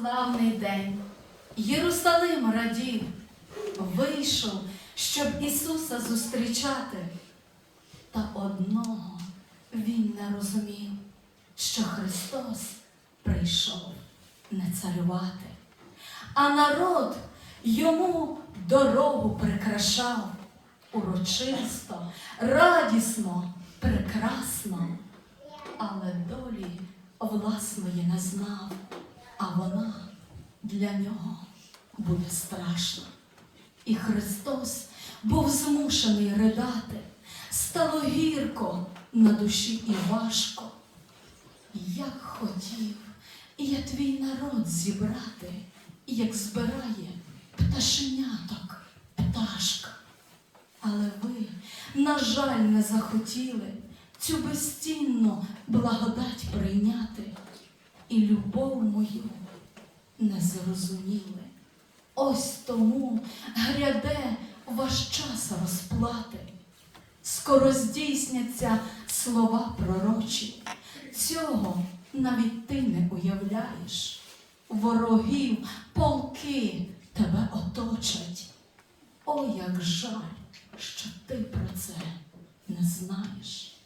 Славний день! Єрусалим радів, вийшов, щоб Ісуса зустрічати. Та одного він не розумів, що Христос прийшов не царювати, а народ йому дорогу прикрашав урочисто, радісно, прекрасно, але долі власної не знав, а вона для нього буде страшна. І Христос був змушений ридати, стало гірко на душі і важко. Як хотів я твій народ зібрати, як збирає пташеняток пташка. Але ви, на жаль, не захотіли цю безцінну благодать прийняти і любов мою не зрозуміли. Ось тому гряде ваш час розплати. Скоро здійсняться слова пророчі. Цього навіть ти не уявляєш. Ворогів, полки тебе оточать. О, як жаль, що ти про це не знаєш.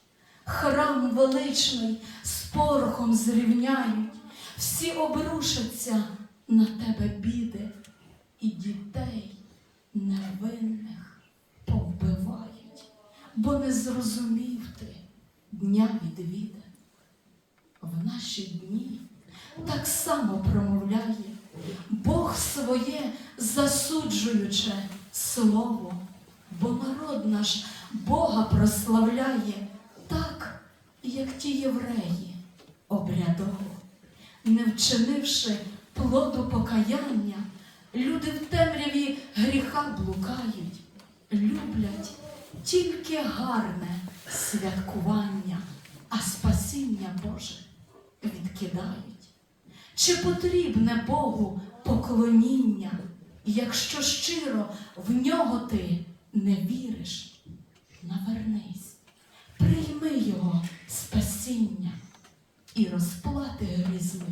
Храм величний з порохом зрівняють, всі обрушаться на тебе біди, і дітей невинних повбивають, бо не зрозумів ти дня відвіди. В наші дні так само промовляє Бог своє засуджуюче слово, бо народ наш Бога прославляє так, як ті євреї обрядово, не вчинивши плоду покаяння, люди в темряві гріха блукають, люблять тільки гарне святкування, а спасіння Боже відкидають. Чи потрібне Богу поклоніння, якщо щиро в нього ти не віриш? Навернись, прийми його спасіння і розплати уникнеш.